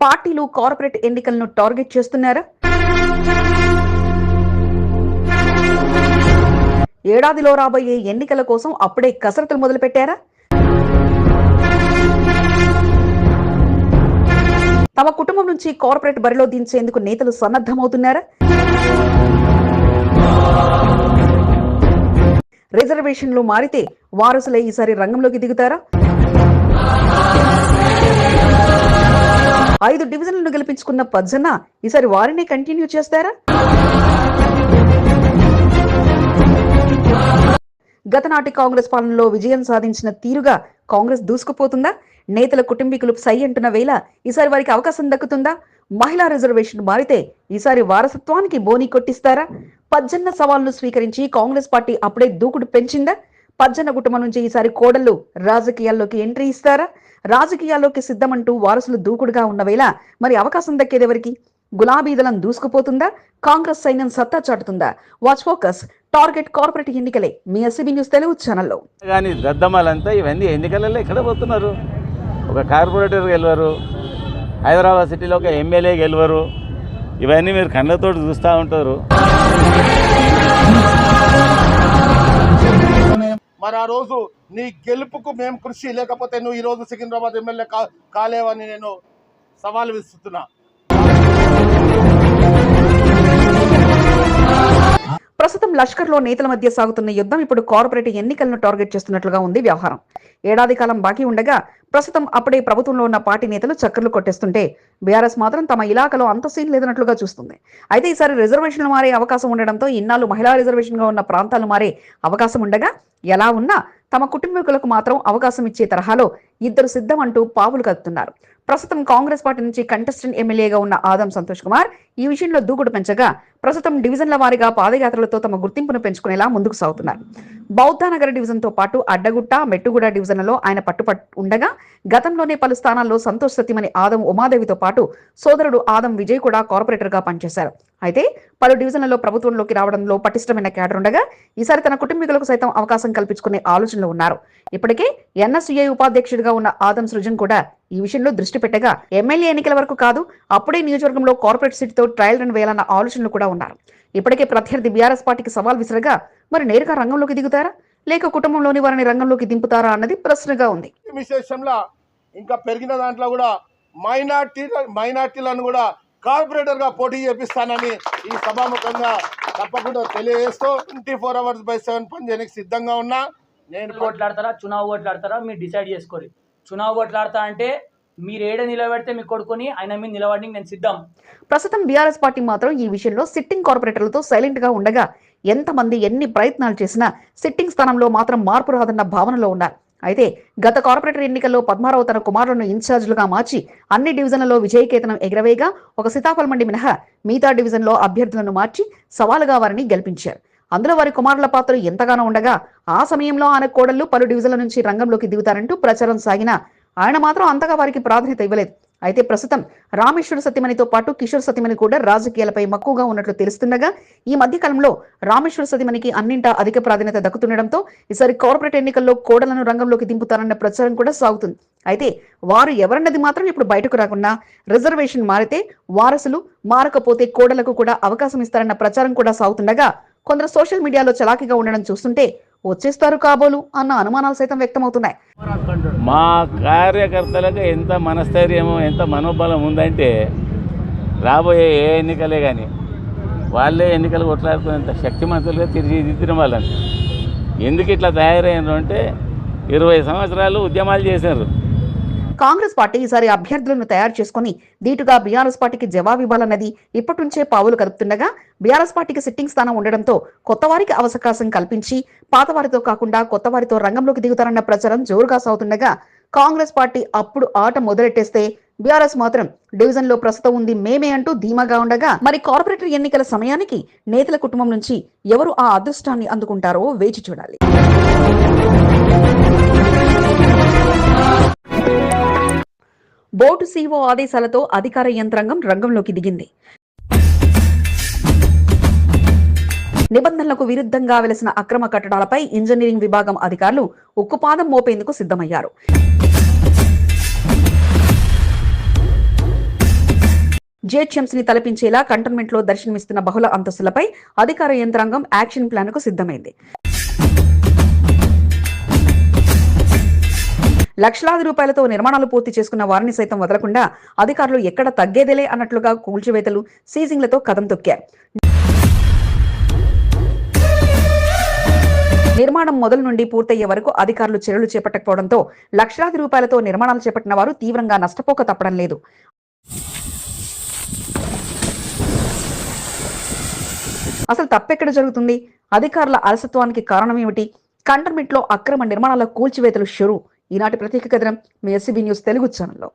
పార్టీలు కార్పొరేట్ ఎన్నికలను టార్గెట్ చేస్తున్నారా? ఏడాదిలో రాబోయే ఎన్నికల కోసం అప్పుడే కసరత్తులు మొదలుపెట్టారా? తమ కుటుంబం నుంచి కార్పొరేట్ బరిలో దించేందుకు నేతలు సన్నద్ధమవుతున్నారా? రిజర్వేషన్లు మారితే వారసులే ఈసారి రంగంలోకి దిగుతారా? ఐదు డివిజన్లను గెలిపించుకున్న పజ్జన్న ఈసారి వారినే కంటిన్యూ చేస్తారా? గతనాటి కాంగ్రెస్ పాలనలో విజయం సాధించిన తీరుగా కాంగ్రెస్ దూసుకుపోతుందా? నేతల కుటుంబీకులు సై అంటున్న వేళ ఈసారి వారికి అవకాశం దక్కుతుందా? మహిళా రిజర్వేషన్ మారితే ఈసారి వారసత్వానికి బోని కొట్టిస్తారా? పద్జన్న సవాళ్ళు స్వీకరించి కాంగ్రెస్ పార్టీ అప్పుడే దూకుడు పెంచిందా? పజ్జన కుటుంబం నుంచి ఈసారి కోడళ్ళు రాజకీయాల్లోకి ఎంట్రీ ఇస్తారా? రాజకీయాల్లోకి సిద్ధమంటూ వారసులు దూకుడుగా ఉన్న వేళ మరి అవకాశం దక్కేదెవరికి గులాబీ దళం దూసుకుపోతుందా? కాంగ్రెస్ సైన్యం సత్తా చాటుతుందా? వాచ్ ఫోకస్ టార్గెట్ కార్పొరేట్ ఎన్నికలే. మీ ఎస్సీబీ న్యూస్ తెలుగు ఛానల్లో. కానీ దద్దమ్మలంతా ఇవన్నీ ఎన్నికలలో ఎక్కడ పోతున్నారు? ఒక కార్పొరేటర్ గెలవరు హైదరాబాద్ సిటీలో ఒక ఎమ్మెల్యే గెలవరు ఇవన్నీ మీరు కళ్ళతో చూస్తూ ఉంటారు. మరి ఆ రోజు నీ గెలుపుకు మేము కృషి లేకపోతే నువ్వు ఈ రోజు సికింద్రాబాద్ ఎమ్మెల్యే కా కాలేవని నేను సవాల్ విస్తున్నా ప్రస్తుతం లష్కర్లో నేతల మధ్య సాగుతున్న యుద్ధం ఇప్పుడు కార్పొరేట్ ఎన్నికలను టార్గెట్ చేస్తున్నట్లుగా ఉంది వ్యవహారం. ఏడాది కాలం బాకీ ఉండగా ప్రస్తుతం అప్పుడే ప్రభుత్వంలో ఉన్న పార్టీ నేతలు చక్కర్లు కొట్టేస్తుంటే బీఆర్ఎస్ మాత్రం తమ ఇలాకలో అంత సీన్ లేదన్నట్లుగా చూస్తుంది. అయితే ఈసారి రిజర్వేషన్లు మారే అవకాశం ఉండడంతో ఇన్నాళ్ళు మహిళా రిజర్వేషన్గా ఉన్న ప్రాంతాలు మారే అవకాశం ఉండగా ఎలా ఉన్నా తమ కుటుంబీకులకు మాత్రం అవకాశం ఇచ్చే తరహాలో ఇద్దరు సిద్ధం అంటూ పావులు కదుతున్నారు ప్రస్తుతం కాంగ్రెస్ పార్టీ నుంచి కంటెస్టెంట్ ఎమ్మెల్యేగా ఉన్న ఆదం సంతోష్ కుమార్ ఈ విషయంలో దూకుడు పెంచగా ప్రస్తుతం డివిజన్ల వారీగా పాదయాత్రలతో తమ గుర్తింపును పెంచుకునేలా ముందుకు సాగుతున్నారు. బౌద్ధనగర్ డివిజన్తో పాటు అడ్డగుట్ట మెట్టుగూడ డివిజన్లలో ఆయన పట్టుపట్ ఉండగా గతంలోనే పలు స్థానాల్లో సంతోష్ సతీమణి ఆదం ఉమాదేవితో పాటు సోదరుడు ఆదం విజయ్ కూడా కార్పొరేటర్గా పనిచేశారు. అయితే పలు డివిజన్లలో ప్రభుత్వంలోకి రావడంలో పటిష్టమైన క్యాడర్ ఉండగా ఈసారి తన కుటుంబీకులకు సైతం అవకాశం కల్పించుకునే ఆలోచనలో ఉన్నారు. ఇప్పటికే ఎన్ఎస్యుఐ ఉపాధ్యక్షుడిగా ఉన్న ఆదం సృజన్ కూడా ఈ విషయంలో దృష్టి పెట్టగా ఎమ్మెల్యే ఎన్నికల వరకు కాదు అప్పుడే నియోజకవర్గంలో కార్పొరేట్ సీటుతో ట్రయల్ రన్ వేయాలన్న ఆలోచనలు కూడా ఉన్నారు. ఇప్పటికే ప్రత్యర్థి బీఆర్ఎస్ పార్టీకి సవాల్ విసరగా మరి నేరుగా రంగంలోకి దిగుతారా? లేక కుటుంబంలోని వారిని రంగంలోకి దింపుతారా అన్నది ప్రశ్నగా ఉంది. విశేషంలో ఇంకా పెరిగిన దాంట్లో కూడా మైనార్టీ మైనార్టీలను కూడా కార్పొరేటర్గా పోటీ చేపిస్తానని ఈ సభాముఖంగా తప్పకుండా తెలియజేస్తూ twenty four hours by seven పని చేయడానికి సిద్ధంగా ఉన్నా. నేను కొట్లాడతారా చునావు కొట్లాడతారా మీరు డిసైడ్ చేసుకోరు. చునావు కొట్లాడతా అంటే మీరు ఏడ నిలబెడితే మీ కొడుకుని ఆయన మీద నిలబడి నేను సిద్ధం. ప్రస్తుతం బీఆర్ఎస్ పార్టీ మాత్రం ఈ విషయంలో సిట్టింగ్ కార్పొరేటర్లతో సైలెంట్గా ఉండగా ఎంతమంది ఎన్ని ప్రయత్నాలు చేసినా సిట్టింగ్ స్థానంలో మాత్రం మార్పు రాదన్న భావనలో ఉన్నారు. అయితే గత కార్పొరేటర్ ఎన్నికల్లో పద్మారావు తన కుమారులను ఇన్ఛార్జ్లుగా మార్చి అన్ని డివిజన్లలో విజయకేతనం ఎగరవేగా ఒక సీతాఫల్ మండి మినహా మిగతా డివిజన్లో అభ్యర్థులను మార్చి సవాలుగా వారిని గెలిపించారు. అందులో వారి కుమారుల పాత్ర ఎంతగానో ఉండగా ఆ సమయంలో ఆయన కోడళ్ళు పలు డివిజన్ల నుంచి రంగంలోకి దిగుతారంటూ ప్రచారం సాగినా ఆయన మాత్రం అంతగా వారికి ప్రాధాన్యత ఇవ్వలేదు. అయితే ప్రస్తుతం రామేశ్వర సతీమణితో పాటు కిషోర్ సతీమణి కూడా రాజకీయాలపై మక్కువగా ఉన్నట్లు తెలుస్తుండగా ఈ మధ్య కాలంలో రామేశ్వర సతీమణికి అన్నింటా అధిక ప్రాధాన్యత దక్కుతుండడంతో ఈసారి కార్పొరేట్ ఎన్నికల్లో కోడలను రంగంలోకి దింపుతారన్న ప్రచారం కూడా సాగుతుంది. అయితే వారు ఎవరన్నది మాత్రం ఇప్పుడు బయటకు రాకుండా రిజర్వేషన్ మారితే వారసులు మారకపోతే కోడలకు కూడా అవకాశం ఇస్తారన్న ప్రచారం కూడా సాగుతుండగా కొందరు సోషల్ మీడియాలో చలాకీగా ఉండడం చూస్తుంటే వచ్చేస్తారు కాబోలు అన్న అనుమానాలు సైతం వ్యక్తమవుతున్నాయి. మా కార్యకర్తలకు ఎంత మనస్థైర్యము ఎంత మనోబలం ఉందంటే రాబోయే ఏ ఎన్నికలే కానీ వాళ్ళే ఎన్నికలు కొట్లాడుకునేంత శక్తిమంతులుగా తిరిగి వాళ్ళని ఎందుకు ఇట్లా తయారైనారు అంటే ఇరవై సంవత్సరాలు ఉద్యమాలు చేశారు. కాంగ్రెస్ పార్టీ ఈసారి అభ్యర్థులను తయారు చేసుకుని ధీటుగా బీఆర్ఎస్ పార్టీకి జవాబు ఇవ్వాలన్నది ఇప్పటి నుంచే పావులు కదుపుతుండగా బీఆర్ఎస్ పార్టీకి సిట్టింగ్ స్థానం ఉండడంతో కొత్త వారికి అవకాశం కల్పించి పాత వారితో కాకుండా కొత్త వారితో రంగంలోకి దిగుతారన్న ప్రచారం జోరుగా సాగుతుండగా కాంగ్రెస్ పార్టీ అప్పుడు ఆట మొదలెట్టేస్తే బీఆర్ఎస్ మాత్రం డివిజన్లో ప్రస్తుతం ఉంది మేమే అంటూ ధీమాగా ఉండగా మరి కార్పొరేటర్ ఎన్నికల సమయానికి నేతల కుటుంబం నుంచి ఎవరు ఆ అదృష్టాన్ని అందుకుంటారో వేచి చూడాలి. బోర్డు సీఓ ఆదేశాలతో అధికార యంత్రాంగం రంగంలోకి దిగింది. నిబంధనలకు విరుద్ధంగా వెలసిన అక్రమ కట్టడాలపై ఇంజనీరింగ్ విభాగం అధికారులు ఉక్కుపాదం మోపేందుకు సిద్ధమయ్యారు. జిహెచ్ఎంసీని తలపించేలా కంటోన్మెంట్లో దర్శనమిస్తున్న బహుళ అంతస్తులపై అధికార యంత్రాంగం యాక్షన్ ప్లాన్కు సిద్ధమైంది. లక్షలాది రూపాయలతో నిర్మాణాలు పూర్తి చేసుకున్న వారిని సైతం వదలకుండా అధికారులు ఎక్కడ తగ్గేదేలే అన్నట్లుగా కూల్చివేతలు సీజింగ్లతో కదం తొక్కారు. నిర్మాణం మొదలు నుండి పూర్తయ్యే వరకు అధికారులు చర్యలు చేపట్టకపోవడంతో లక్షలాది రూపాయలతో నిర్మాణాలు చేపట్టిన వారు తీవ్రంగా నష్టపోక తప్పడం లేదు. అసలు తప్పెక్కడ జరుగుతుంది? అధికారుల అలసత్వానికి కారణం ఏమిటి? కంటర్మిట్లో అక్రమ నిర్మాణాల కూల్చివేతలు షురు. ఈనాటి ప్రత్యేక కథనం మీ ఎస్సీబీ న్యూస్ తెలుగు ఛానల్లో.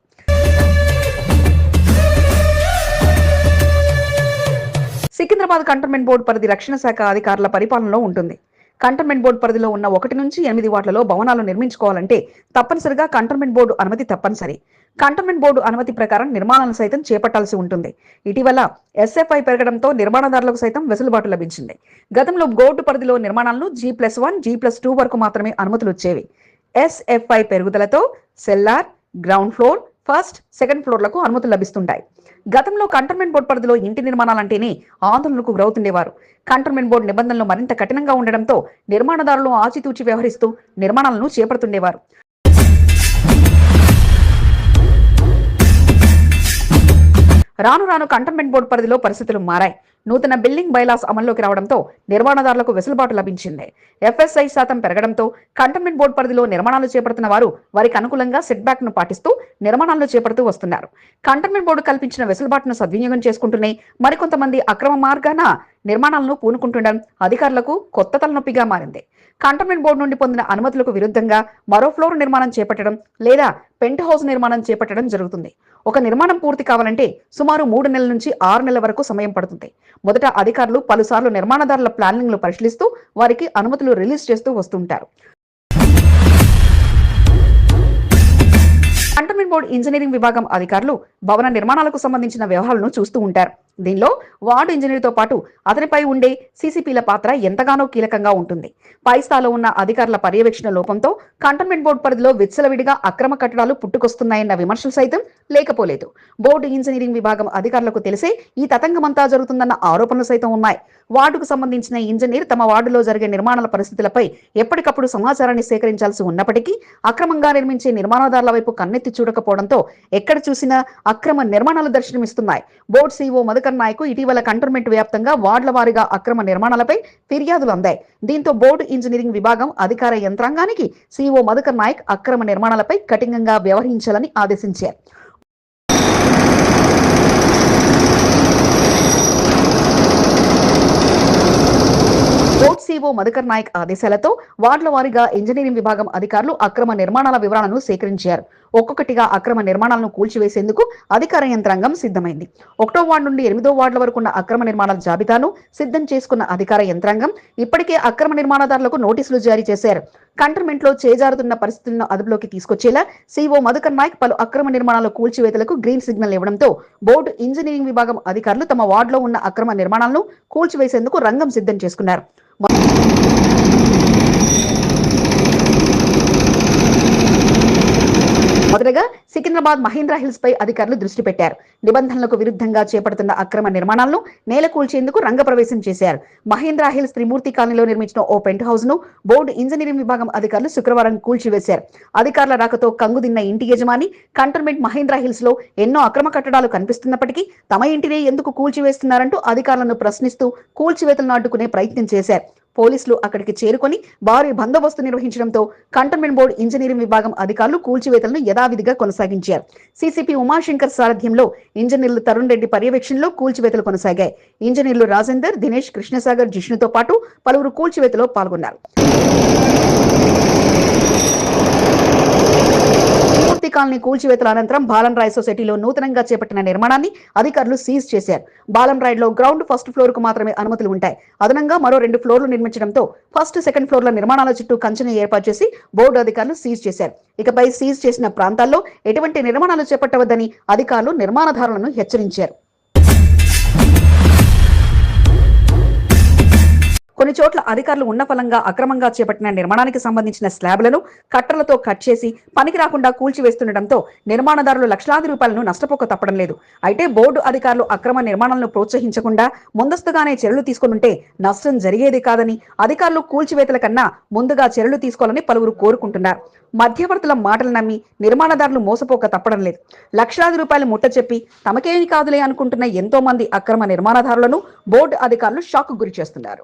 సికింద్రాబాద్ కంటోన్మెంట్ బోర్డు పరిధి రక్షణ శాఖ అధికారుల పరిపాలనలో ఉంటుంది. కంటోన్మెంట్ బోర్డు పరిధిలో ఉన్న ఒకటి నుంచి ఎనిమిది వాట్లలో భవనాలు నిర్మించుకోవాలంటే తప్పనిసరిగా కంటోన్మెంట్ బోర్డు అనుమతి తప్పనిసరి. కంటోన్మెంట్ బోర్డు అనుమతి ప్రకారం నిర్మాణాలను సైతం చేపట్టాల్సి ఉంటుంది. ఇటీవల ఎస్ఎఫ్ఐ పెరగడంతో నిర్మాణదారులకు సైతం వెసులుబాటు లభించింది. గతంలో బోర్డు పరిధిలో నిర్మాణాలను G plus one G plus two వరకు మాత్రమే అనుమతులు వచ్చేవి. ఎస్ఎఫ్ఐ పెరుగుదలతో cellar ground floor first second ఫ్లోర్లకు అనుమతులు లభిస్తుంటాయి. గతంలో కంటోన్మెంట్ బోర్డు పరిధిలో ఇంటి నిర్మాణాలంటేనే ఆందోళనకు గురవుతుండేవారు. కంటోన్మెంట్ బోర్డు నిబంధనలు మరింత కఠినంగా ఉండడంతో నిర్మాణదారులు ఆచితూచి వ్యవహరిస్తూ నిర్మాణాలను చేపడుతుండేవారు. రాను రాను కంటోన్మెంట్ బోర్డు పరిధిలో పరిస్థితులు మారాయి. నూతన బిల్డింగ్ బైలాస్ అమల్లోకి రావడంతో నిర్మాణదారులకు వెసులుబాటు లభించింది. ఎఫ్ఎస్ఐ శాతం పెరగడంతో కంటోన్మెంట్ బోర్డు పరిధిలో నిర్మాణాలు చేపడుతున్న వారు వారికి అనుకూలంగా సెట్ బ్యాక్ను పాటిస్తూ నిర్మాణాలు చేపడుతూ వస్తున్నారు. కంటోన్మెంట్ బోర్డు కల్పించిన వెసులుబాటును సద్వినియోగం చేసుకుంటూనే మరికొంతమంది అక్రమ మార్గాన నిర్మాణాలను పూనుకుంటుండడం అధికారులకు కొత్త తలనొప్పిగా మారింది. కంటోన్మెంట్ బోర్డు నుండి పొందిన అనుమతులకు విరుద్ధంగా మరో ఫ్లోర్ నిర్మాణం చేపట్టడం లేదా పెంట్ హౌస్ నిర్మాణం చేపట్టడం జరుగుతుంది. ఒక నిర్మాణం పూర్తి కావాలంటే సుమారు మూడు నెలల నుంచి ఆరు నెలల వరకు సమయం పడుతుంది. మొదట అధికారులు పలుసార్లు నిర్మాణదారుల ప్లానింగ్లు పరిశీలిస్తూ వారికి అనుమతులు రిలీజ్ చేస్తూ వస్తుంటారు. కంటోన్మెంట్ బోర్డు ఇంజనీరింగ్ విభాగం అధికారులు భవన నిర్మాణాలకు సంబంధించిన వ్యవహారాలను చూస్తూ ఉంటారు దీనిలో వార్డు ఇంజనీర్తో పాటు అతనిపై ఉండే సీసీపీల పాత్ర ఎంతగానో కీలకంగా ఉంటుంది పై స్థాయిలో ఉన్న అధికారుల పర్యవేక్షణ లోపంతో కంటోన్మెంట్ బోర్డు పరిధిలో విచ్చలవిడిగా అక్రమ కట్టడాలు పుట్టుకొస్తున్నాయన్న విమర్శలు సైతం లేకపోలేదు బోర్డు ఇంజనీరింగ్ విభాగం అధికారులకు తెలిసే ఈ తతంగమంతా జరుగుతుందన్న ఆరోపణలు సైతం ఉన్నాయి వార్డుకు సంబంధించిన ఇంజనీర్ తమ వార్డులో జరిగే నిర్మాణాల పరిస్థితులపై ఎప్పటికప్పుడు సమాచారాన్ని సేకరించాల్సి ఉన్నప్పటికీ అక్రమంగా నిర్మించే నిర్మాణదారుల వైపు కన్నెత్తి చూడకపోవడంతో ఎక్కడ చూసినా అక్రమ నిర్మాణాలు దర్శనమిస్తున్నాయి. బోర్డు సీఈఓ మధుకర్ నాయకు ఇటీవల కంటోన్మెంట్ వ్యాప్తంగా వార్డుల వారీగా అక్రమ నిర్మాణాలపై ఫిర్యాదులు అందాయి. దీంతో బోర్డు ఇంజనీరింగ్ విభాగం అధికార యంత్రాంగానికి సీఈఓ మధుకర్ నాయక్ అక్రమ నిర్మాణాలపై కఠినంగా వ్యవహరించాలని ఆదేశించారు. బోర్డ్ సీఓ మధుకర్ నాయక్ ఆదేశాలతో వార్డుల వారీగా ఇంజనీరింగ్ విభాగం అధికారులు అక్రమ నిర్మాణాల వివరాలను సేకరించారు. ఒక్కొక్కటిగా అక్రమ నిర్మాణాలను కూల్చివేసేందుకు అధికార యంత్రాంగం సిద్ధమైంది. ఒకటో వార్డు నుండి ఎనిమిదో వార్డుల వరకు ఉన్న అక్రమ నిర్మాణాల జాబితాను సిద్ధం చేసుకున్న అధికార యంత్రాంగం ఇప్పటికే అక్రమ నిర్మాణదారులకు నోటీసులు జారీ చేశారు. కంటర్మెంట్లో చేజారుతున్న పరిస్థితులను అదుపులోకి తీసుకొచ్చేలా సీఓ మధుకర్ నాయక్ పలు అక్రమ నిర్మాణాల కూల్చివేతలకు గ్రీన్ సిగ్నల్ ఇవ్వడంతో బోర్డు ఇంజనీరింగ్ విభాగం అధికారులు తమ వార్డులో ఉన్న అక్రమ నిర్మాణాలను కూల్చివేసేందుకు రంగం సిద్ధం చేసుకున్నారు. మొదటగా సికింద్రాబాద్ మహీంద్రా హిల్స్ పై అధికారులు దృష్టి పెట్టారు. నిబంధనలకు విరుద్ధంగా చేపడుతున్న అక్రమ నిర్మాణాలను నేల కూల్చేందుకు రంగప్రవేశం చేశారు. మహీంద్రా హిల్స్ త్రిమూర్తి కాలనీలో నిర్మించిన ఓ పెంట్ హౌస్ను బోర్డు ఇంజనీరింగ్ విభాగం అధికారులు శుక్రవారం కూల్చివేశారు. అధికారుల రాకతో కంగుదిన్న ఇంటి యజమాని కంటోన్మెంట్ మహీంద్రా హిల్స్లో ఎన్నో అక్రమ కట్టడాలు కనిపిస్తున్నప్పటికీ తమ ఇంటినే ఎందుకు కూల్చివేస్తున్నారంటూ అధికారులను ప్రశ్నిస్తూ కూల్చివేతలను అడ్డుకునే ప్రయత్నం చేశారు. పోలీసులు అక్కడికి చేరుకొని భారీ బందోబస్తు నిర్వహించడంతో కంటోన్మెంట్ బోర్డు ఇంజనీరింగ్ విభాగం అధికారులు కూల్చివేతలను యథావిధిగా కొనసాగించారు. సీసీపీ ఉమాశంకర్ సారథ్యంలో ఇంజనీర్లు తరుణ్ రెడ్డి పర్యవేక్షణలో కూల్చివేతలు కొనసాగాయి. ఇంజనీర్లు రాజేందర్ దినేష్ కృష్ణసాగర్ జిష్ణుతో పాటు పలువురు కూల్చివేతలో పాల్గొన్నారు. మూర్తి కాలనీ కూల్చివేతల అనంతరం బాలన్ రాయ్ సొసైటీలో నూతనంగా చేపట్టిన నిర్మాణాన్ని అధికారులు సీజ్ చేశారు. బాలన్ రాయ్లో గ్రౌండ్ ఫస్ట్ ఫ్లోర్కు మాత్రమే అనుమతులు ఉంటాయి. అదనంగా మరో రెండు ఫ్లోర్లు నిర్మించడంతో ఫస్ట్ సెకండ్ ఫ్లోర్ల నిర్మాణాల చుట్టూ కంచెను ఏర్పాటు చేసి బోర్డు అధికారులు సీజ్ చేశారు. ఇకపై సీజ్ చేసిన ప్రాంతాల్లో ఎటువంటి నిర్మాణాలు చేపట్టవద్దని అధికారులు నిర్మాణదారులను హెచ్చరించారు. కొన్ని చోట్ల అధికారులు ఉన్న ఫలంగా అక్రమంగా చేపట్టిన నిర్మాణానికి సంబంధించిన స్లాబ్లను కట్టలతో కట్ చేసి పనికి రాకుండా కూల్చివేస్తుండటంతో నిర్మాణదారులు లక్షలాది రూపాయలను నష్టపోక తప్పడం లేదు. అయితే బోర్డు అధికారులు అక్రమ నిర్మాణాలను ప్రోత్సహించకుండా ముందస్తుగానే చర్యలు తీసుకునుంటే నష్టం జరిగేది కాదని అధికారులు కూల్చివేతల కన్నా ముందుగా చర్యలు తీసుకోవాలని పలువురు కోరుకుంటున్నారు. మధ్యవర్తుల మాటలు నమ్మి నిర్మాణదారులు మోసపోక తప్పడం లేదు. లక్షలాది రూపాయలు ముట్ట చెప్పి తమకేమి కాదులే అనుకుంటున్న ఎంతో మంది అక్రమ నిర్మాణదారులను బోర్డు అధికారులు షాక్ గురి చేస్తున్నారు.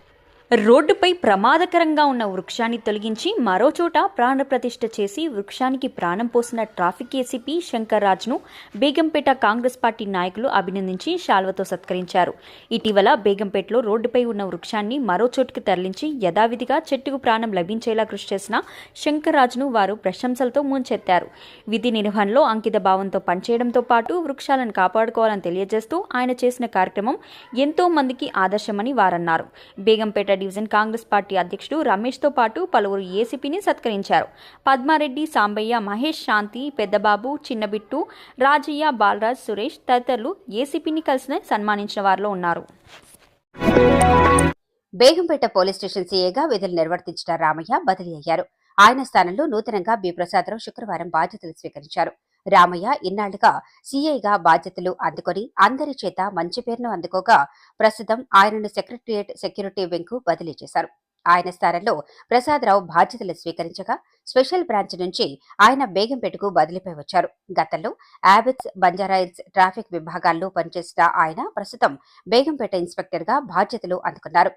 రోడ్డుపై ప్రమాదకరంగా ఉన్న వృక్షాన్ని తొలగించి మరోచోట ప్రాణప్రతిష్ఠ చేసి వృక్షానికి ప్రాణం పోసిన ట్రాఫిక్ ఏసీపీ శంకర్ రాజ్ను బేగంపేట కాంగ్రెస్ పార్టీ నాయకులు అభినందించి శాల్వతో సత్కరించారు. ఇటీవల బేగంపేటలో రోడ్డుపై ఉన్న వృక్షాన్ని మరో చోటుకు తరలించి యథావిధిగా చెట్టుకు ప్రాణం లభించేలా కృషి చేసిన శంకర్ రాజ్ను వారు ప్రశంసలతో ముంచెత్తారు. విధి నిర్వహణలో అంకిత భావంతో పనిచేయడంతో పాటు వృక్షాలను కాపాడుకోవాలని తెలియజేస్తూ ఆయన చేసిన కార్యక్రమం ఎంతో మందికి ఆదర్శమని వారన్నారు. బేగంపేట డివిజన్ కాంగ్రెస్ పార్టీ అధ్యక్షుడు రమేష్తో పాటు పలువురు ఏసీపీని సత్కరించారు. పద్మారెడ్డి సాంబయ్య మహేష్ శాంతి పెద్దబాబు చిన్నబిట్టు రాజయ్య బాలరాజ్ సురేష్ తదితరులు ఏసీపీని కలిసి సన్మానించిన వారిలో ఉన్నారు. బేగంపేట పోలీస్ స్టేషన్ సీఏగా విధులు నిర్వర్తించిన రామయ్య బదిలీ అయ్యారు. ఆయన స్థానంలో నూతనంగా బి ప్రసాదరావు శుక్రవారం బాధ్యతలు స్వీకరించారు. రామయ్య ఇన్నాళ్ళుగా సీఐగా బాధ్యతలు అందుకొని అందరి చేత మంచి పేరును అందుకోగా ప్రస్తుతం ఆయనను సెక్రటరియేట్ సెక్యూరిటీ వింగ్కు బదిలీ చేశారు. ఆయన స్థానంలో ప్రసాదరావు బాధ్యతలు స్వీకరించగా స్పెషల్ బ్రాంచ్ నుంచి ఆయన బేగంపేటకు బదిలీపై వచ్చారు. గతంలో యాబిట్స్ బంజారాయిల్స్ ట్రాఫిక్ విభాగాల్లో పనిచేసిన ఆయన ప్రస్తుతం బేగంపేట ఇన్స్పెక్టర్గా బాధ్యతలు అందుకున్నారు.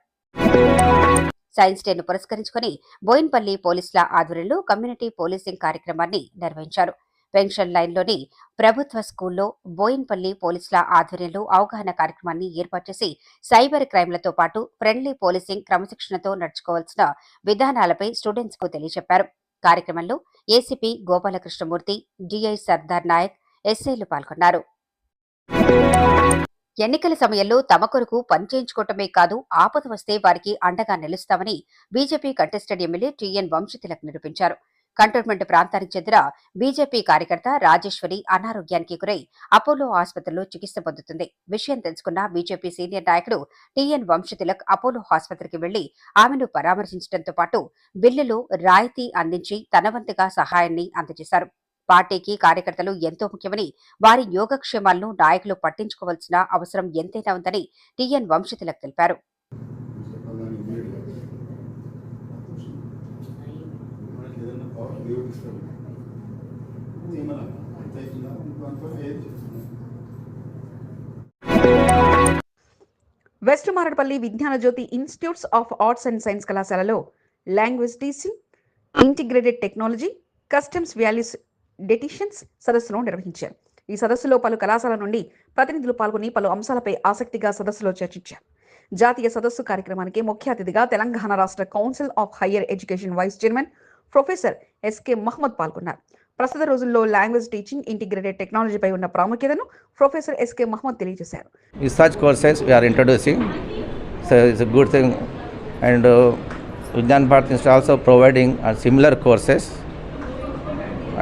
సైన్స్ డేను పురస్కరించుకుని బోయిన్పల్లి పోలీసుల ఆధ్వర్యంలో కమ్యూనిటీ పోలీసింగ్ కార్యక్రమాన్ని నిర్వహించారు. పెన్షన్ లైన్లోని ప్రభుత్వ స్కూల్లో బోయిన్పల్లి పోలీసుల ఆధ్వర్యంలో అవగాహన కార్యక్రమాన్ని ఏర్పాటు చేసి సైబర్ క్రైమ్లతో పాటు ఫ్రెండ్లీ పోలీసింగ్ క్రమశిక్షణతో నడుచుకోవాల్సిన విధానాలపై స్టూడెంట్స్కు తెలియజెప్పారు కార్యక్రమంలో ఏసీపీ గోపాలకృష్ణమూర్తి డిఐ సర్దార్ నాయక్ ఎస్ఐలు పాల్గొన్నారు. ఎన్నికల సమయంలో తమ కొరకు పనిచేయించుకోవటమే కాదు ఆపద వస్తే వారికి అండగా నిలుస్తామని BJP contested MLA TN Vamshatilak నిరూపించారు. కంటోన్మెంట్ ప్రాంతానికి చెందిన బీజేపీ కార్యకర్త రాజేశ్వరి అనారోగ్యానికి గురై అపోలో ఆసుపత్రిలో చికిత్స పొందుతుంది. విషయం తెలుసుకున్న బీజేపీ సీనియర్ నాయకుడు టీఎన్ వంశతిలక్ అపోలో ఆసుపత్రికి వెళ్ళి ఆమెను పరామర్శించడంతో పాటు బిల్లులు రాయితీ అందించి తనవంతుగా సహాయాన్ని అందజేశారు. పార్టీకి కార్యకర్తలు ఎంతో ముఖ్యమని వారి యోగక్షేమాలను నాయకులు పట్టించుకోవాల్సిన అవసరం ఎంతైనా ఉందని టీఎన్ వంశతిలక్ తెలిపారు మనకి ఏదైనా పవర్ దేవుడు ఇస్తాడు మన అంత ఇచ్చినా ఇంకొంత ఏది చేస్తున్నాం west Maredpally Vignana Jyothi institutes of arts and science కళాశాలలో language teaching integrated technology customs values traditions సదస్సును నిర్వహించారు. ఈ సదస్సులో పలు కళాశాల నుండి ప్రతినిధులు పాల్గొని పలు అంశాలపై ఆసక్తిగా సదస్సులో చర్చించారు. జాతీయ సదస్సు కార్యక్రమానికి ముఖ్య అతిథిగా తెలంగాణ రాష్ట్ర council of higher education vice chairman professor SK Mohammed పాల్గొన్నారు. ప్రస్తుత రోజుల్లో లాంగ్వేజ్ టీచింగ్ ఇంటిగ్రేటెడ్ టెక్నాలజీపై ఉన్న ప్రాముఖ్యతను ప్రొఫెసర్ ఎస్కే మహమ్మద్ తెలియజేశారు. Research courses we are introducing so it's good thing and Vignan Bharati also providing similar courses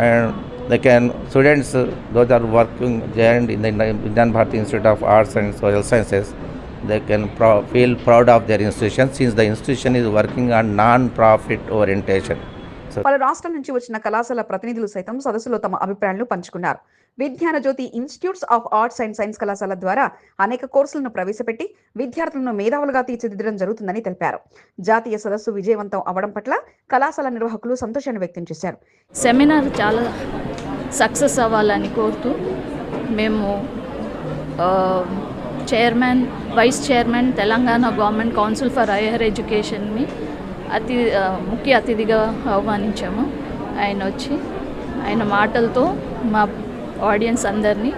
and the can students those are working joint in the Vignan Bharati institute of arts and social sciences they can ప్రా feel proud of their institution since the institution is working on non profit orientation పలు రాష్ట్రాల నుంచి వచ్చిన కళాశాల ప్రతినిధులు సైతం సదస్సులో తమ అభిప్రాయాలను పంచుకున్నారు. Vignana Jyothi institutes of arts and science కళాశాల ద్వారా అనేక కోర్సులను ప్రవేశపెట్టి విద్యార్థులను మేధావులుగా తీర్చిదిద్దడం జరుగుతుందని తెలిపారు. జాతీయ సదస్సు విజయవంతం అవడం పట్ల కళాశాల నిర్వాహకులు సంతోషాన్ని వ్యక్తం చేశారు. సెమినార్ చాలా సక్సెస్ అవ్వాలని కోరుతూ మేము chairman vice chairman Telangana government council for higher ఎడ్యుకేషన్ని అతి ముఖ్య అతిథిగా ఆహ్వానించాము. ఆయన వచ్చి ఆయన మాటలతో మా ఆడియన్స్ అందరినీ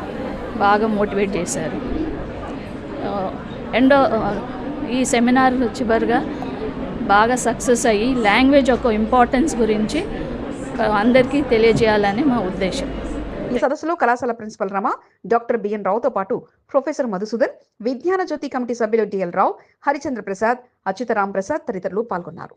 బాగా మోటివేట్ చేశారు. ఎండో అండ్ ఈ సెమినార్ చివరిగా బాగా సక్సెస్ అయ్యి లాంగ్వేజ్ యొక్క ఇంపార్టెన్స్ గురించి అందరికీ తెలియజేయాలని మా ఉద్దేశం. ఈ సదస్సులో కళాశాల ప్రిన్సిపల్ రమ డాక్టర్ బిఎన్ రావుతో పాటు ప్రొఫెసర్ మధుసూదన్ విజ్ఞాన జ్యోతి కమిటీ సభ్యులు డిఎల్ రావు హరిచంద్ర ప్రసాద్ అచ్యుతరాం ప్రసాద్ తదితరులు పాల్గొన్నారు.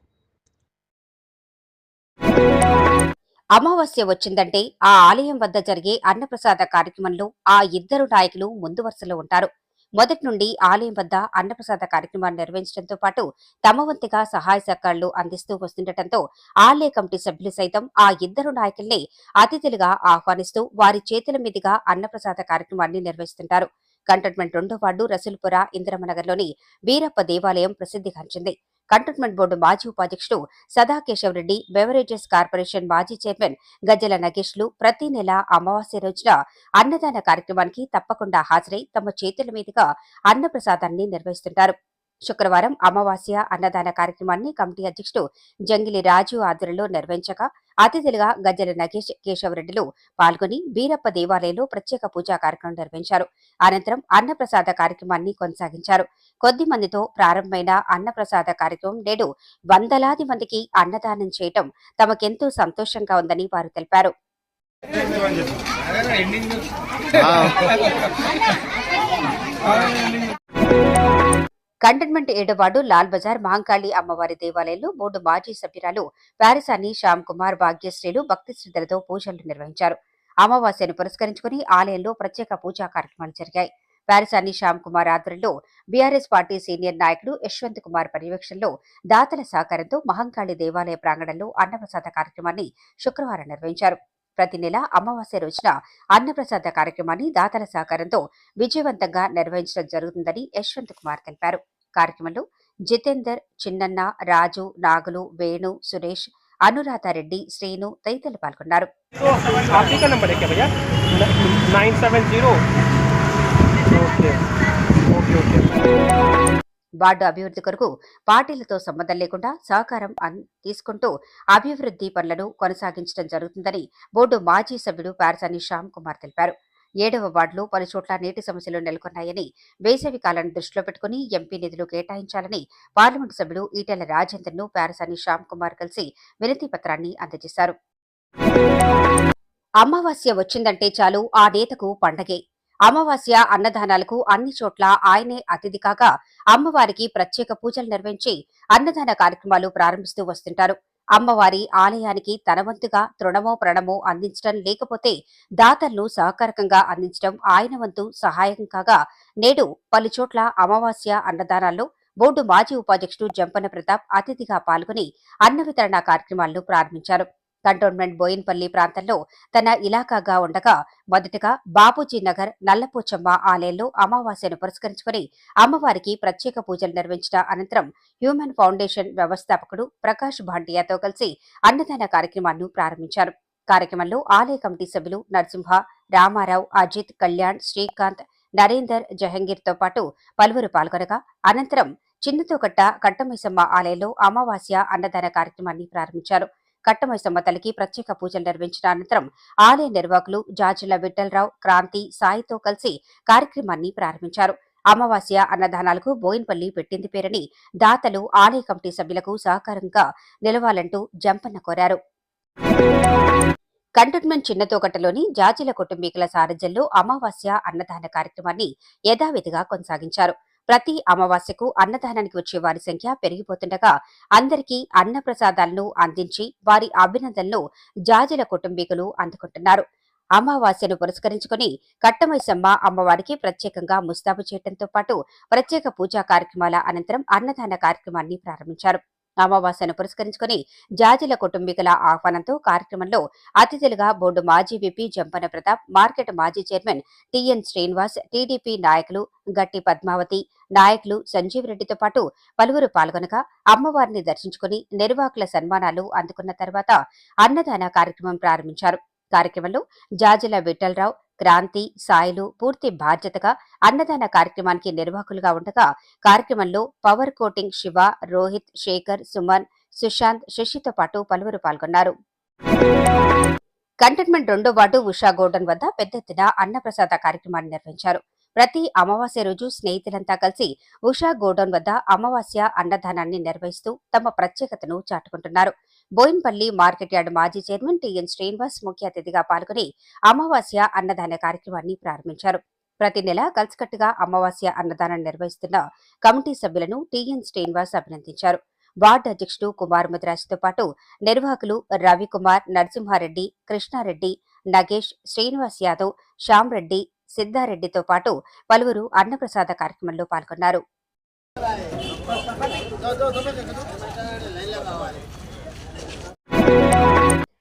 అమావాస్య వచ్చిందంటే ఆ ఆలయం వద్ద జరిగే అన్నప్రసాద కార్యక్రమంలో ఆ ఇద్దరు నాయకులు ముందు వరుసలో ఉంటారు. మొదటి నుండి ఆలయం వద్ద అన్నప్రసాద కార్యక్రమాన్ని నిర్వహించడంతో పాటు తమ వంతుగా సహాయ సహకారాలు అందిస్తూ వస్తుండటంతో ఆలయ కమిటీ సభ్యులు సైతం ఆ ఇద్దరు నాయకుల్ని అతిథులుగా ఆహ్వానిస్తూ వారి చేతుల మీదుగా అన్నప్రసాద కార్యక్రమాన్ని నిర్వహిస్తుంటారు. కంటోన్మెంట్ రెండో వార్డు రసూల్పుర ఇందిరమనగర్లోని వీరప్ప దేవాలయం ప్రసిద్ధిగాంచింది కంటోన్మెంట్ బోర్డు మాజీ ఉపాధ్యక్షుడు సదా కేశవరెడ్డి బెవరేజెస్ కార్పొరేషన్ మాజీ చైర్మన్ గజ్జల నగేష్లు ప్రతి నెల అమావాస్య రోజున అన్నదాన కార్యక్రమానికి తప్పకుండా హాజరై తమ చేతుల మీదుగా అన్నప్రసాదాన్ని నిర్వహిస్తుంటారు. శుక్రవారం అమావాస్య అన్నదాన కార్యక్రమాన్ని కమిటీ అధ్యక్షుడు జంగిలి రాజు ఆధ్వర్యంలో నిర్వహించగా అతిథులుగా గజ్జల నగేష్ కేశవరెడ్డిలు పాల్గొని బీరప్ప దేవాలయంలో ప్రత్యేక పూజా కార్యక్రమం నిర్వహించారు. అనంతరం అన్నప్రసాద కార్యక్రమాన్ని కొనసాగించారు. కొద్ది మందితో ప్రారంభమైన అన్నప్రసాద కార్యక్రమం నేడు వందలాది మందికి అన్నదానం చేయటం తమకెంతో సంతోషంగా ఉందని వారు తెలిపారు. కంటోన్మెంట్ ఏడవాడు లాల్ బజార్ మహంకాళి అమ్మవారి దేవాలయంలో బోర్డు మాజీ సభ్యురాలు పారిసాని శ్యామ్ కుమార్ భాగ్యశ్రీలు భక్తి శ్రద్ధలతో పూజలు నిర్వహించారు. అమావాస్యను పురస్కరించుకుని ఆలయంలో ప్రత్యేక పూజా కార్యక్రమాలు జరిగాయి. పారిసాని శ్యామ్ కుమార్ ఆధ్వర్యంలో బీఆర్ఎస్ పార్టీ సీనియర్ నాయకుడు యశ్వంత్ కుమార్ పర్యవేక్షణలో దాతల సహకారంతో మహంకాళి దేవాలయ ప్రాంగణంలో అన్నప్రసాద కార్యక్రమాన్ని శుక్రవారం నిర్వహించారు. ప్రతి నెల అమావాస్య రోజున అన్నప్రసాద కార్యక్రమాన్ని దాతల సహకారంతో విజయవంతంగా నిర్వహించడం జరుగుతుందని యశ్వంత్ కుమార్ తెలిపారు. కార్యక్రమంలో జితేందర్ చిన్నన్న రాజు నాగులు వేణు సురేష్ అనురాధారెడ్డి శ్రీను తదితరులు పాల్గొన్నారు. ఓకే. Okay okay. వార్డు అభివృద్ధి కొరకు పార్టీలతో సంబంధం లేకుండా సహకారం తీసుకుంటూ అభివృద్ధి పనులను కొనసాగించడం జరుగుతుందని బోర్డు మాజీ సభ్యుడు పారసాని శ్యామ్ కుమార్ తెలిపారు. ఏడవ వార్డులో పలు చోట్ల నీటి సమస్యలు నెలకొన్నాయని వేసవి కాలాన్ని దృష్టిలో పెట్టుకుని ఎంపీ నిధులు కేటాయించాలని పార్లమెంటు సభ్యుడు ఈటెల రాజేందర్ను పారసాని శ్యామ్ కుమార్ కలిసి వినతి పత్రాన్ని అందజేశారు. అమావాస్య వచ్చిందంటే చాలు ఆ నేతకు పండగే. అమావాస్య అన్నదానాలకు అన్ని చోట్ల ఆయనే అతిథి కాగా అమ్మవారికి ప్రత్యేక పూజలు నిర్వహించి అన్నదాన కార్యక్రమాలు ప్రారంభిస్తూ వస్తుంటారు. అమ్మవారి ఆలయానికి తనవంతుగా తృణమో ప్రణమో అందించడం లేకపోతే దాతలను సహకారకంగా అందించడం ఆయన వంతు సహాయం కాగా నేడు పలు చోట్ల అమావాస్య అన్నదానాల్లో బోర్డు మాజీ ఉపాధ్యక్షుడు జంపన ప్రతాప్ అతిథిగా పాల్గొని అన్న వితరణ కార్యక్రమాలను ప్రారంభించారు. కంటోన్మెంట్ బోయిన్పల్లి ప్రాంతంలో తన ఇలాకాగా ఉండగా మొదటగా బాపూజీ నగర్ నల్లపోచమ్మ ఆలయంలో అమావాస్యను పురస్కరించుకుని అమ్మవారికి ప్రత్యేక పూజలు నిర్వహించిన అనంతరం హ్యూమన్ ఫౌండేషన్ వ్యవస్థాపకుడు ప్రకాష్ భాండియాతో కలిసి అన్నదాన కార్యక్రమాన్ని ప్రారంభించారు. కార్యక్రమంలో ఆలయ కమిటీ సభ్యులు నరసింహ రామారావు అజిత్ కళ్యాణ్ శ్రీకాంత్ నరేందర్ జహంగీర్తో పాటు పలువురు పాల్గొనగా అనంతరం చిన్నతోకట్ట కట్టమైసమ్మ ఆలయంలో అమావాస్య అన్నదాన కార్యక్రమాన్ని ప్రారంభించారు. కట్టమైసమ్మ తల్లికి ప్రత్యేక పూజలు నిర్వహించిన అనంతరం ఆలయ నిర్వాహకులు జార్జిల విఠలరావు క్రాంతి సాయితో కలిసి కార్యక్రమాన్ని ప్రారంభించారు. అమావాస్య అన్నదానాలకు బోయిన్పల్లి పెట్టింది పేరని దాతలు ఆలయ కమిటీ సభ్యులకు సహకారంగా నిలవాలంటూ జంపన్న కోరారు. కంటోన్మెంట్ చిన్నతోగట్టలోని జాజిల కుటుంబీకుల సారథ్యంలో అమావాస్య అన్నదాన కార్యక్రమాన్ని యథావిధిగా కొనసాగించారు. ప్రతి అమావాస్యకు అన్నదానానికి వచ్చే వారి సంఖ్య పెరిగిపోతుండగా అందరికీ అన్న ప్రసాదాలను అందించి వారి అభినందనలు జాజిల కుటుంబీకులు అందుకుంటున్నారు. అమావాస్యను పురస్కరించుకుని కట్టమైసమ్మ అమ్మవారికి ప్రత్యేకంగా ముస్తాబు చేయడంతో పాటు ప్రత్యేక పూజా కార్యక్రమాల అనంతరం అన్నదాన కార్యక్రమాన్ని ప్రారంభించారు. అమావాస్యను పురస్కరించుకుని జాజిల కుటుంబీకుల ఆహ్వానంతో కార్యక్రమంలో అతిథులుగా బోర్డు మాజీ విపి జంపన ప్రతాప్ మార్కెట్ మాజీ చైర్మన్ టిఎన్ శ్రీనివాస్ టీడీపీ నాయకులు గట్టి పద్మావతి నాయకులు సంజీవ్ రెడ్డితో పాటు పలువురు పాల్గొనగా అమ్మవారిని దర్శించుకుని నిర్వాహకుల సన్మానాలు అందుకున్న తర్వాత అన్నదాన కార్యక్రమం ప్రారంభించారు. కార్యక్రమంలో జాజిల విఠలరావు క్రాంతి సాయిలు పూర్తి బాధ్యతగా అన్నదాన కార్యక్రమానికి నిర్వాహకులుగా ఉండగా కార్యక్రమంలో పవర్ కోటింగ్ శివ రోహిత్ శేఖర్ సుమన్ సుశాంత్ శశితో పాటు పలువురు పాల్గొన్నారు. కంటైన్మెంట్ రెండో వార్డు ఉషా గోర్డన్ వద్ద పెద్ద ఎత్తున అన్నప్రసాద కార్యక్రమాన్ని నిర్వహించారు. ప్రతి అమావాస్య రోజు స్నేహితులంతా కలిసి ఉషా గోడౌన్ వద్ద అమావాస్య అన్నదానాన్ని నిర్వహిస్తూ తమ ప్రత్యేకతను చాటుకుంటున్నారు. బోయిన్పల్లి మార్కెట్ యార్డ్ మాజీ చైర్మన్ టిఎన్ శ్రీనివాస్ ముఖ్య అతిథిగా పాల్గొని అమావాస్య అన్నదాన కార్యక్రమాన్ని ప్రారంభించారు ప్రతి నెల కలిసికట్టుగా అమావాస్య అన్నదానం నిర్వహిస్తున్న కమిటీ సభ్యులను టిఎన్ శ్రీనివాస్ అభినందించారు వార్డు అధ్యక్షుడు కుమార్ ముద్రాజ్తో పాటు నిర్వాహకులు రవికుమార్ నరసింహారెడ్డి కృష్ణారెడ్డి నగేష్ శ్రీనివాస్ యాదవ్ శ్యామ్ రెడ్డి సిద్ధారెడ్డితో పాటు పలువురు అన్నప్రసాద కార్యక్రమంలో పాల్గొన్నారు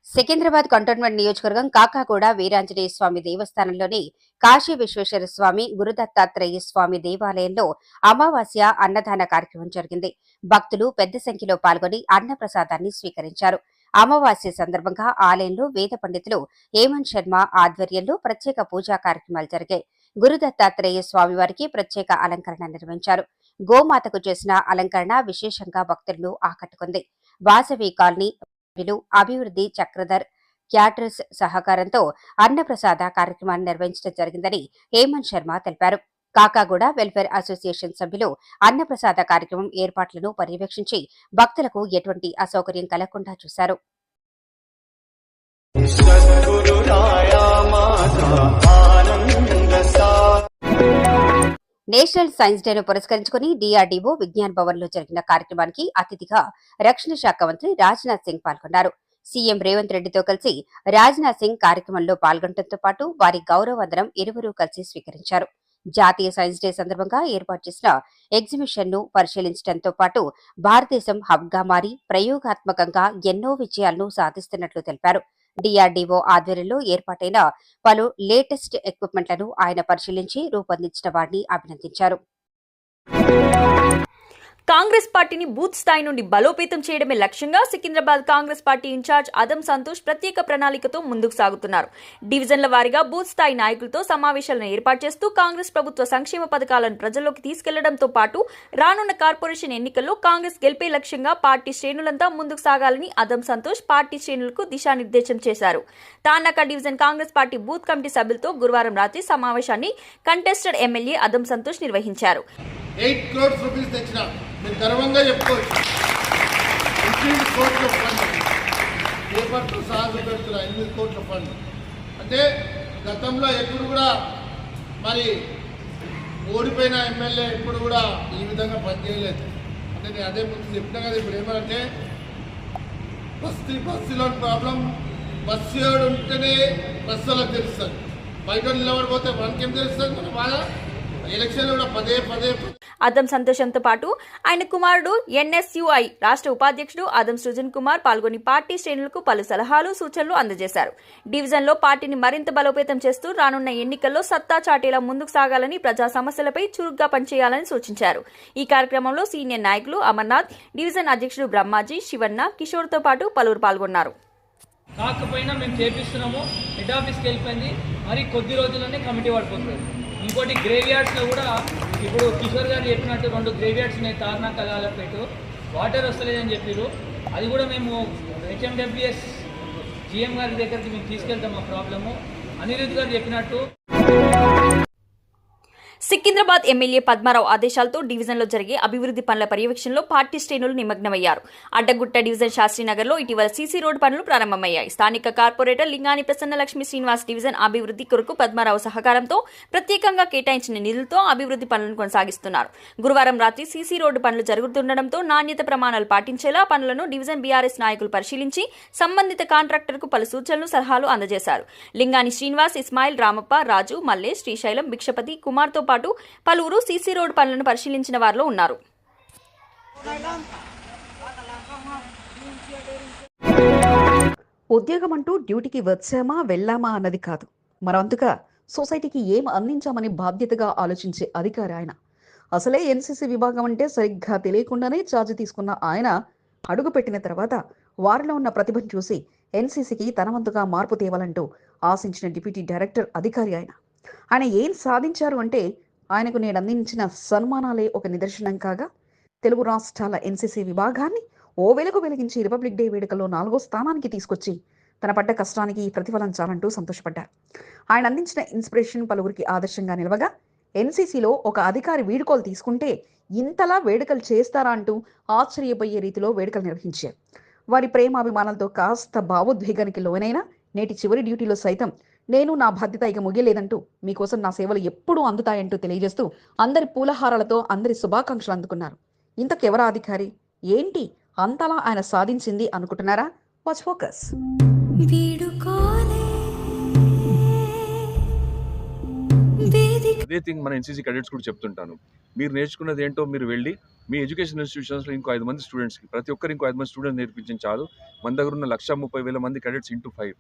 సికింద్రాబాద్ కంటోన్మెంట్ నియోజకవర్గం కాకాగూడ వీరాంజనేయ స్వామి దేవస్థానంలోని కాశీ విశ్వేశ్వర స్వామి గురుదత్తాత్రేయ స్వామి దేవాలయంలో అమావాస్య అన్నదాన కార్యక్రమం జరిగింది. భక్తులు పెద్ద సంఖ్యలో పాల్గొని అన్నప్రసాదాన్ని స్వీకరించారు. అమావాస్య సందర్భంగా ఆలయంలో వేద పండితులు హేమంత్ శర్మ ఆధ్వర్యంలో ప్రత్యేక పూజా కార్యక్రమాలు జరిగాయి. గురుదత్తాత్రేయ స్వామివారికి ప్రత్యేక అలంకరణ నిర్వహించారు. గోమాతకు చేసిన అలంకరణ విశేషంగా భక్తులను ఆకట్టుకుంది. వాసవి కాలనీ సభ్యులు అభివృద్ధి చక్రధర్ క్యాటరర్స్ సహకారంతో అన్నప్రసాద కార్యక్రమాన్ని నిర్వహించడం జరిగిందని హేమంత్ శర్మ తెలిపారు. కాకాగూడ వెల్ఫేర్ అసోసియేషన్ సభ్యులు అన్నప్రసాద కార్యక్రమం ఏర్పాట్లను పర్యవేక్షించి భక్తులకు ఎటువంటి అసౌకర్యం కలగకుండా చూశారు. నేషనల్ సైన్స్ డేను పురస్కరించుకుని డిఆర్డీఓ విజ్ఞాన్ భవన్లో జరిగిన కార్యక్రమానికి అతిథిగా రక్షణ శాఖ మంత్రి రాజ్నాథ్ సింగ్ పాల్గొన్నారు. సీఎం రేవంత్ రెడ్డితో కలిసి రాజ్నాథ్ సింగ్ కార్యక్రమంలో పాల్గొనడంతో పాటు వారి గౌరవవందనం ఇరువురు కలిసి స్వీకరించారు. జాతీయ సైన్స్ డే సందర్భంగా ఏర్పాటు చేసిన ఎగ్జిబిషన్ను పరిశీలించడంతో పాటు భారతదేశం హబ్గా మారి ప్రయోగాత్మకంగా ఎన్నో విజయాలను సాధిస్తున్నట్లు తెలిపారు. డిఆర్డీఓ ఆధ్వర్యంలో ఏర్పాటైన పలు లేటెస్ట్ ఎక్విప్మెంట్లను ఆయన పరిశీలించి రూపొందించిన వారిని అభినందించారు. కాంగ్రెస్ పార్టీని బూత్ స్థాయి నుండి బలోపేతం చేయడమే లక్ష్యంగా Secunderabad Congress party in-charge Adam Santosh ప్రత్యేక ప్రణాళికతో ముందుకు సాగుతున్నారు. డివిజన్ల వారీగా బూత్ స్థాయి నాయకులతో సమావేశాలను ఏర్పాటు చేస్తూ కాంగ్రెస్ ప్రభుత్వ సంక్షేమ పథకాలను ప్రజల్లోకి తీసుకెళ్ళడంతో పాటు రానున్న కార్పొరేషన్ ఎన్నికల్లో కాంగ్రెస్ గెలిపే లక్ష్యంగా పార్టీ శ్రేణులంతా ముందుకు సాగాలని అదం సంతోష్ పార్టీ శ్రేణులకు దిశానిర్దేశం చేశారు. Tarnaka division Congress party booth committee సభ్యులతో గురువారం రాత్రి సమావేశాన్ని కంటెస్టెడ్ ఎమ్మెల్యే అదం సంతోష్ నిర్వహించారు. నేను మీరు గర్వంగా చెప్పుకోవచ్చు. ఎనిమిది కోట్ల ఫండ్. పేపర్తో సాగు పెడుతున్నా ఎనిమిది కోట్ల ఫండ్. అంటే గతంలో ఎప్పుడు కూడా మరి ఓడిపోయిన ఎమ్మెల్యే ఎప్పుడు కూడా ఈ విధంగా పనిచేయలేదు అంటే నేను అదే ముందు చెప్పినా కదా ఇప్పుడు ఏమంటే బస్తీ బస్సులో ప్రాబ్లం బస్సు ఏడు ఉంటేనే బస్సులో తెలుస్తుంది. బయట నిలబడిపోతే మనకేం తెలుస్తుంది? మన బాధ? ఎలక్షన్లో కూడా పదే పదే అదం సంతోషంతో పాటు ఆయన కుమారుడు ఎన్ఎస్యుఐ రాష్ట్ర ఉపాధ్యక్షుడు అదం సృజన్ కుమార్ పాల్గొని పార్టీ శ్రేణులకు పలు సలహాలు సూచనలు అందజేశారు. డివిజన్లో పార్టీని మరింత బలోపేతం చేస్తూ రానున్న ఎన్నికల్లో సత్తా చాటేలా ముందుకు సాగాలని ప్రజా సమస్యలపై చురుగ్గా పనిచేయాలని సూచించారు. ఈ కార్యక్రమంలో సీనియర్ నాయకులు అమర్నాథ్ డివిజన్ అధ్యక్షుడు బ్రహ్మాజీ శివన్న కిషోర్తో పాటు పలువురు పాల్గొన్నారు. కాకపోయినా మేము చేపిస్తున్నాము హెడ్ ఆఫీస్కి వెళ్ళిపోయింది. మరి కొద్ది రోజుల్లోనే కమిటీ పడిపోతుంది ఇంకోటి గ్రేవ్యార్డ్స్లో కూడా ఇప్పుడు కిషోర్ గారు చెప్పినట్టు రెండు గ్రేవ్యార్డ్స్ ఉన్నాయి తార్నాక కాలపేటు వాటర్ వస్తలేదని చెప్పారు అది కూడా మేము హెచ్ఎండబ్ల్యూఎస్ జిఎం గారి దగ్గరికి మేము తీసుకెళ్తాం ఆ ప్రాబ్లము. అనిరుద్ధ్ గారు చెప్పినట్టు సికింద్రాబాద్ ఎమ్మెల్యే పద్మారావు ఆదేశాలతో డివిజన్లో జరిగే అభివృద్ధి పనుల పర్యవేక్షణలో పార్టీ శ్రేణులు నిమగ్నమయ్యారు. అడ్డగుట్ట డివిజన్ శాస్త్రీనగర్లో ఇటీవల సీసీ రోడ్డు పనులు ప్రారంభమయ్యాయి. స్థానిక కార్పొరేటర్ లింగాని ప్రసన్న లక్ష్మి శ్రీనివాస్ డివిజన్ అభివృద్ధి కొరకు పద్మారావు సహకారంతో ప్రత్యేకంగా కేటాయించిన నిధులతో అభివృద్ధి పనులను కొనసాగిస్తున్నారు. గురువారం రాత్రి సీసీ రోడ్డు పనులు జరుగుతుండటంతో నాణ్యత ప్రమాణాలు పాటించేలా పనులను డివిజన్ బీఆర్ఎస్ నాయకులు పరిశీలించి సంబంధిత కాంట్రాక్టర్కు పలు సూచనలు సలహాలు అందజేశారు. లింగాని శ్రీనివాస్ ఇస్మాయిల్ రామప్ప రాజు మల్లేష్ శ్రీశైలం భిక్షపతి కుమార్తో పాటు పలువురు సీసీ రోడ్డు పనులను పరిశీలించిన వారిలో ఉన్నారు. ఉద్యోగం అంటూ డ్యూటీకి వచ్చామా వెళ్ళామా అన్నది కాదు. మరొంతుగా సొసైటీకి ఏం అందించామని బాధ్యతగా ఆలోచించే అధికారి ఆయన. అసలే ఎన్సీసీ విభాగం అంటే సరిగ్గా తెలియకుండానే ఛార్జ్ తీసుకున్న ఆయన అడుగుపెట్టిన తర్వాత వారిలో ఉన్న ప్రతిభను చూసి ఎన్సీసీకి తనవంతుగా మార్పు తేవాలంటూ ఆశించిన డిప్యూటీ డైరెక్టర్ అధికారి ఆయన. ఆయన ఏం సాధించారు అంటే ఆయనకు నేడు అందించిన సన్మానాలే ఒక నిదర్శనం కాగా తెలుగు రాష్ట్రాల ఎన్సీసీ విభాగాన్ని ఓ వెలుగు వెలిగించి రిపబ్లిక్ డే వేడుకలో నాలుగో స్థానానికి తీసుకొచ్చి తన పడ్డ కష్టానికి ప్రతిఫలం చాలంటూ సంతోషపడ్డారు. ఆయన అందించిన ఇన్స్పిరేషన్ పలువురికి ఆదర్శంగా నిలవగా ఎన్సీసీలో ఒక అధికారి వీడుకోలు తీసుకుంటే ఇంతలా వేడుకలు చేస్తారా అంటూ ఆశ్చర్యపోయే రీతిలో వేడుకలు నిర్వహించారు. వారి ప్రేమాభిమానాలతో కాస్త భావోద్వేగానికి లోనైనా నేటి చివరి డ్యూటీలో సైతం నేను నా బాధ్యత ఇక ముగియలేదంటూ మీకోసం నా సేవలు ఎప్పుడూ అందుతాయంటూ తెలియజేస్తూ అందరి పూలహారాలతో అందరి శుభాకాంక్షలు అందుకున్నారు. ఇంతకెవరా అధికారి? ఏంటి? అంతలా ఆయన సాధించింది అనుకుంటున్నారా? వాచ్ ఫోకస్ అదే థింగ్ మన ఎన్సీసీ క్రెడిట్స్ కూడా చెప్తుంటాను. మీరు నేర్చుకున్నది ఏంటో మీరు వెళ్ళి మీ ఎడ్యుకేషన్ ఇన్స్టిట్యూషన్స్లో ఇంకో ఐదు మంది స్టూడెంట్స్కి ప్రతి ఒక్కరు ఇంకో ఐదు మంది స్టూడెంట్స్ నేర్పించిన చాలు. మన దగ్గర ఉన్న లక్ష ముప్పై వేల మంది క్రెడిట్స్ ఇంటూ ఫైవ్.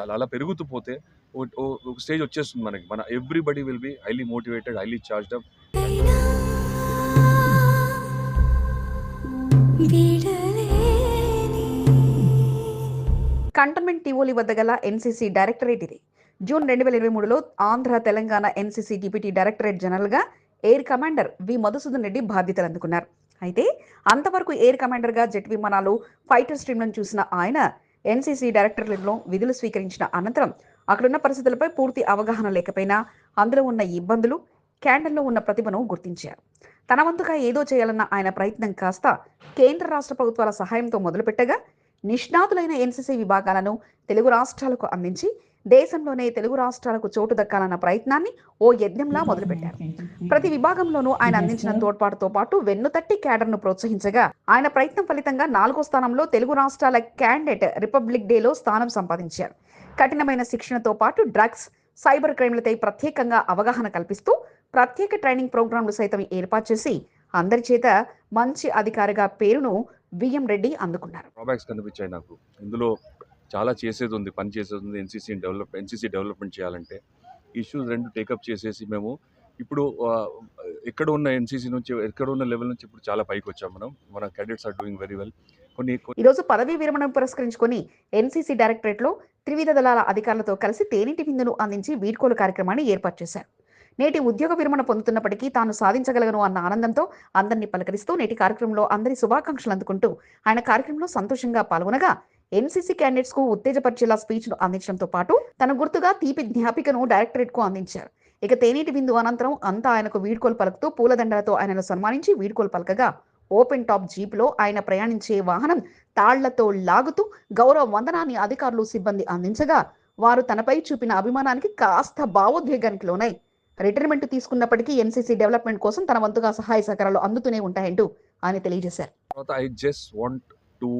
చాలా అలా పెరుగుతూ పోతే ఓ- ఒక స్టేజ్ వచ్చేస్తుంది మనకి. మన everybody will be highly motivated highly charged up. Cantonment Tivoli వద్ద గల ఎన్సీసీ డైరెక్టరేట్ ఇది. జూన్ రెండు వేల ఇరవై మూడులో Andhra Telangana NCC deputy directorate జనరల్గా air commander V. Madhusudan Reddy బాధ్యతలు అందుకున్నారు అయితే అంతవరకు ఎయిర్ కమాండర్గా జెట్ విమానాలు ఫైటర్ స్ట్రీమ్లను చూసిన ఆయన ఎన్సీసీ డైరెక్టర్లలో విధులు స్వీకరించిన అనంతరం అక్కడున్న పరిస్థితులపై పూర్తి అవగాహన లేకపోయినా అందులో ఉన్న ఇబ్బందులు క్యాండల్లో ఉన్న ప్రతిభను గుర్తించారు. తన వంతుగా ఏదో చేయాలన్న ఆయన ప్రయత్నం కాస్త కేంద్ర రాష్ట్ర ప్రభుత్వాల సహాయంతో మొదలుపెట్టగా నిష్ణాతులైన ఎన్సీసీ విభాగాలను తెలుగు రాష్ట్రాలకు అందించి దేశంలోనే తెలుగు రాష్ట్రాలకు చోటు దక్కాలన్న ప్రయత్నాన్ని ఓ యజ్ఞంలా మొదలుపెట్టారు. ప్రతి విభాగంలోనూ ఆయన అందించిన తోడ్పాటుతో పాటు వెన్నుతట్టి క్యాడర్ను ప్రోత్సహించగా ఆయన ప్రయత్నం ఫలితంగా నాలుగో స్థానంలో తెలుగు రాష్ట్రాల క్యాండిడేట్ రిపబ్లిక్ డేలో స్థానం సంపాదించారు. కఠినమైన శిక్షణతో పాటు డ్రగ్స్ సైబర్ క్రైమ్లపై ప్రత్యేకంగా అవగాహన కల్పిస్తూ ప్రత్యేక ట్రైనింగ్ ప్రోగ్రాంలు సైతం ఏర్పాటు చేసి అందరి చేత మంచి అధికారిగా పేరును విఎం రెడ్డి అందుకున్నారు. డ్రాబ్యాక్స్ కనిపించాయి నాకు. ఇందులో చాలా చేసేది ఉంది పని చేసేది ఉంది ఎన్సీసీ డెవలప్ ఎన్సీసీ డెవలప్మెంట్ చేయాలంటే. ఇష్యూస్ రెండు టేకప్ చేసేసి మేము ఇప్పుడు ఎక్కడ ఉన్న ఎన్సీసీ నుంచి ఎక్కడ ఉన్న లెవెల్ నుంచి ఇప్పుడు చాలా పైకి వచ్చాం మనం. మన cadets are doing very well కొన్ని కొన్ని ఈరోజు పదవీ విరమణ పురస్కరించుకొని ఎన్సీసీ డైరెక్టరేట్లో త్రివిధ దళాల అధికారులతో కలిసి తేనీటి విందును అందించి వీడ్కోలు కార్యక్రమాన్ని ఏర్పాటు చేశారు. నేటి ఉద్యోగ విరమణ పొందుతున్నప్పటికీ తాను సాధించగలను అన్న ఆనందంతో అందరినీ పలకరిస్తూ నేటి కార్యక్రమంలో అందరి శుభాకాంక్షలు అందుకుంటూ ఆయన కార్యక్రమంలో సంతోషంగా పాల్గొనగా ఎన్సీసీ క్యాండిడేట్స్కు ఉత్తేజపరిచేలా స్పీచ్ను అందించడంతో పాటు తన గుర్తుగా తీపి జ్ఞాపికను డైరెక్టరేట్కు అందించారు. ఇక తేనేటి విందు అనంతరం అంతా ఆయనకు వీడ్కోలు పలుకుతూ పూలదండలతో ఆయనను సన్మానించి వీడ్కోలు పలకగా ఓపెన్ టాప్ జీప్లో ఆయన ప్రయాణించే వాహనం తాళ్ళతో లాగుతూ గౌరవ వందనాన్ని అధికారులు సిబ్బంది అందించగా వారు తనపై చూపిన అభిమానానికి కాస్త భావోద్వేగానికి లోనై రిటైర్మెంట్ తీసుకున్నప్పటికీ ఎన్సీసీ డెవలప్మెంట్ కోసం తన వంతుగా సహాయ సహకారాలు అందుతూనే ఉంటాయంటూ ఆయన తెలియజేశారు. I just want to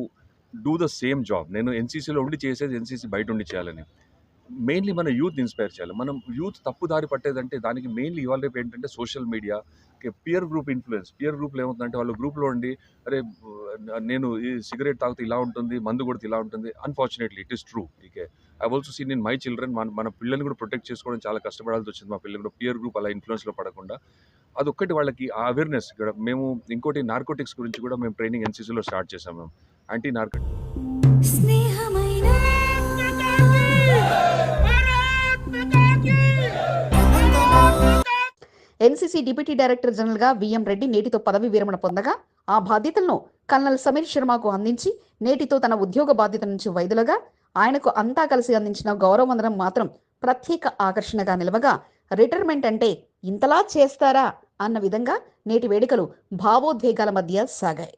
do the same job. నేను ఎన్సీసీలో ఉండి చేసేది ఎన్సీసీ బయట ఉండి చేయాలని. మెయిన్లీ మన యూత్ ఇన్స్పైర్ చేయాలి. మనం యూత్ తప్పు దారి పట్టేదంటే దానికి మెయిన్లీ ఇవాళ రేపు ఏంటంటే social media peer group influence peer గ్రూప్లో ఏమవుతుందంటే వాళ్ళ గ్రూప్లో ఉండి అరే నేను ఈ సిగరెట్ తాగితే ఇలా ఉంటుంది మందు కొడితే ఇలా ఉంటుంది. Unfortunately it is true okay. I also seen in my children మన మన పిల్లల్ని కూడా ప్రొటెక్ట్ చేసుకోవడం చాలా కష్టపడాల్సి వచ్చింది మా పిల్లలు కూడా. పియర్ గ్రూప్ అలా ఇన్ఫ్లుయెన్స్లో పడకుండా. అదొక్కటి వాళ్ళకి ఆ అవేర్నెస్ ఇక్కడ మేము ఇంకోటి నార్కోటిక్స్ గురించి కూడా మేము ట్రైనింగ్ ఎన్సీసీలో స్టార్ట్ చేసాం మేము. Anti narcotics NCC deputy director జనరల్గా విఎం రెడ్డి నేటితో పదవి విరమణ పొందగా ఆ బాధ్యతలను కల్నల్ సమీర్ శర్మకు అందించి నేటితో తన ఉద్యోగ బాధ్యత నుంచి వైదొలగా ఆయనకు అంతా కలిసి అందించిన గౌరవవందనం మాత్రం ప్రత్యేక ఆకర్షణగా నిలవగా రిటైర్మెంట్ అంటే ఇంతలా చేస్తారా అన్న విధంగా నేటి వేడుకలు భావోద్వేగాల మధ్య సాగాయి.